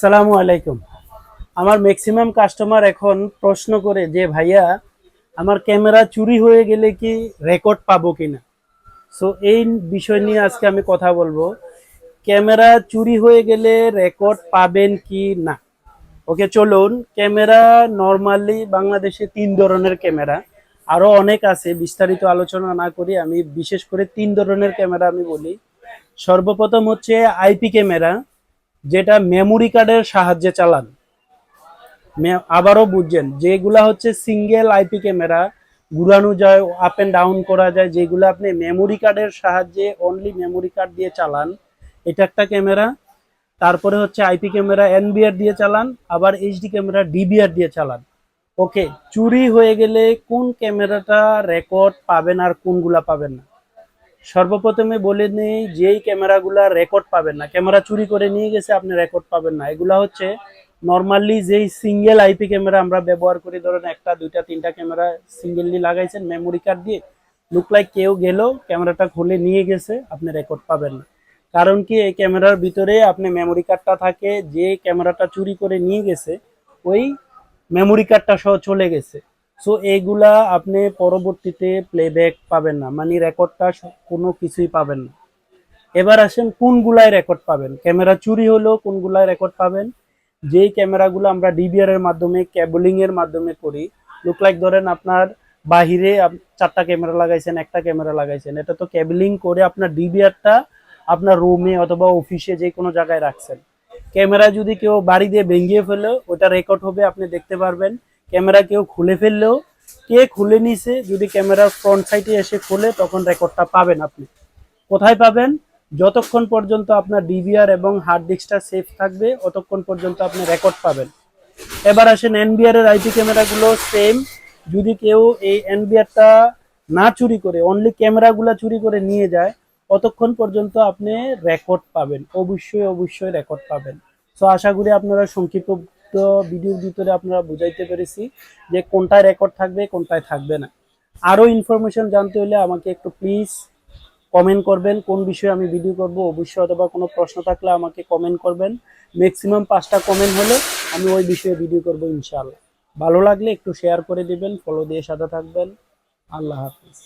সালামু আলাইকুম। আমার ম্যাক্সিমাম কাস্টমার এখন প্রশ্ন করে যে, ভাইয়া, আমার ক্যামেরা চুরি হয়ে গেলে কি রেকর্ড পাবো কিনা? সো এই বিষয় নিয়ে আজকে আমি কথা বলব। ক্যামেরা চুরি হয়ে গেলে রেকর্ড পাবেন কি না? ওকে চলুন। ক্যামেরা নর্মালি বাংলাদেশে তিন ধরনের ক্যামেরা আরও অনেক আছে, বিস্তারিত আলোচনা না করি আমি বিশেষ করে তিন ধরনের ক্যামেরা আমি বলি। সর্বপ্রথম হচ্ছে আইপি ক্যামেরা যেটা মেমোরি কার্ডের সাহায্যে চালান। আবারও বুঝছেন, যেগুলা হচ্ছে সিঙ্গেল আইপি ক্যামেরা ঘুরানো যায় আপ এন্ড ডাউন করা যায়, যেগুলো আপনি মেমোরি কার্ডের সাহায্যে অনলি মেমোরি কার্ড দিয়ে চালান, এটা একটা ক্যামেরা তারপরে হচ্ছে আইপি ক্যামেরা এনবিআর দিয়ে চালান, আবার এইচডি ক্যামেরা ডিবিআর দিয়ে চালান। ওকে চুরি হয়ে গেলে কোন ক্যামেরাটা রেকর্ড পাবেন আর কোনগুলা পাবেন না? সর্বপ্রথমে বলে নেই যেই ক্যামেরাগুলা রেকর্ড পাবেন না। ক্যামেরা চুরি করে নিয়ে গেছে, আপনি রেকর্ড পাবেন না। এগুলা হচ্ছে নর্মালি যেই সিঙ্গেল আইপি ক্যামেরা আমরা ব্যবহার করি, ধরেন একটা, দুইটা, তিনটা ক্যামেরা সিঙ্গেললি লাগাইছেন মেমোরি কার্ড দিয়ে। লুক লাইক কেউ গেল ক্যামেরাটা খুলে নিয়ে গেছে, আপনি রেকর্ড পাবেন না। কারণ কি, এই ক্যামেরার ভিতরে আপনি মেমোরি কার্ডটা থাকে, যে ক্যামেরাটা চুরি করে নিয়ে গেছে, ওই মেমোরি কার্ডটা সহ চলে গেছে। সো এইগুলা আপনি পরবর্তীতে প্লেব্যাক পাবেন না। মানে রেকর্ডটা কোনো কিছুই পাবেন না। এবার আসেন কোনগুলায় রেকর্ড পাবেন? ক্যামেরা চুরি হলেও কোনগুলায় রেকর্ড পাবেন? যেই ক্যামেরাগুলো আমরা ডিবিআর এর মাধ্যমে ক্যাবলিং এর মাধ্যমে করি লুক লাইক ধরেন আপনার বাহিরে চারটা ক্যামেরা লাগাইছেন, একটা ক্যামেরা লাগাইছেন। এটা তো ক্যাবলিং করে আপনার ডিবিআরটা আপনার রুমে অথবা অফিসে যে কোনো জায়গায় রাখছেন। ক্যামেরা যদি কেউ বাড়ি দিয়ে ভেঙিয়ে ফেলে, ওটা রেকর্ড হবে, আপনি দেখতে পারবেন। ক্যামেরা কেউ খুলে ফেললেও, কে খুলে নিছে, যদি ক্যামেরার ফ্রন্ট সাইডে এসে খুলে, তখন রেকর্ডটা পাবেন আপনি। কোথায় পাবেন? যতক্ষণ পর্যন্ত আপনার ডিভিআর এবং হার্ড ডিস্কটা সেফ থাকবে ততক্ষণ পর্যন্ত আপনি রেকর্ড পাবেন। এবার আসেন এনবিআর এর আইপি ক্যামেরাগুলো সেম যদি কেউ এই এনবিআরটা না চুরি করে অনলি ক্যামেরাগুলো চুরি করে নিয়ে যায় ততক্ষণ পর্যন্ত আপনি রেকর্ড পাবেন। অবশ্যই অবশ্যই রেকর্ড পাবেন। সো আশা করি আপনারা সংক্ষিপ্ত ভিডিওর ভিতরে আপনারা বুঝাইতে পেরেছি যে কোনটায় রেকর্ড থাকবে, কোনটায় থাকবে না। আরও ইনফরমেশন জানতে হলে আমাকে একটু প্লিজ কমেন্ট করবেন, কোন বিষয়ে আমি ভিডিও করব, অবশ্যই অথবা কোনো প্রশ্ন থাকলে আমাকে কমেন্ট করবেন। ম্যাক্সিমাম পাঁচটা কমেন্ট হলে আমি ওই বিষয়ে ভিডিও করব ইনশাআল্লাহ। ভালো লাগলে একটু শেয়ার করে দিবেন ফলো দিয়ে সাথে থাকবেন। আল্লাহ হাফিজ।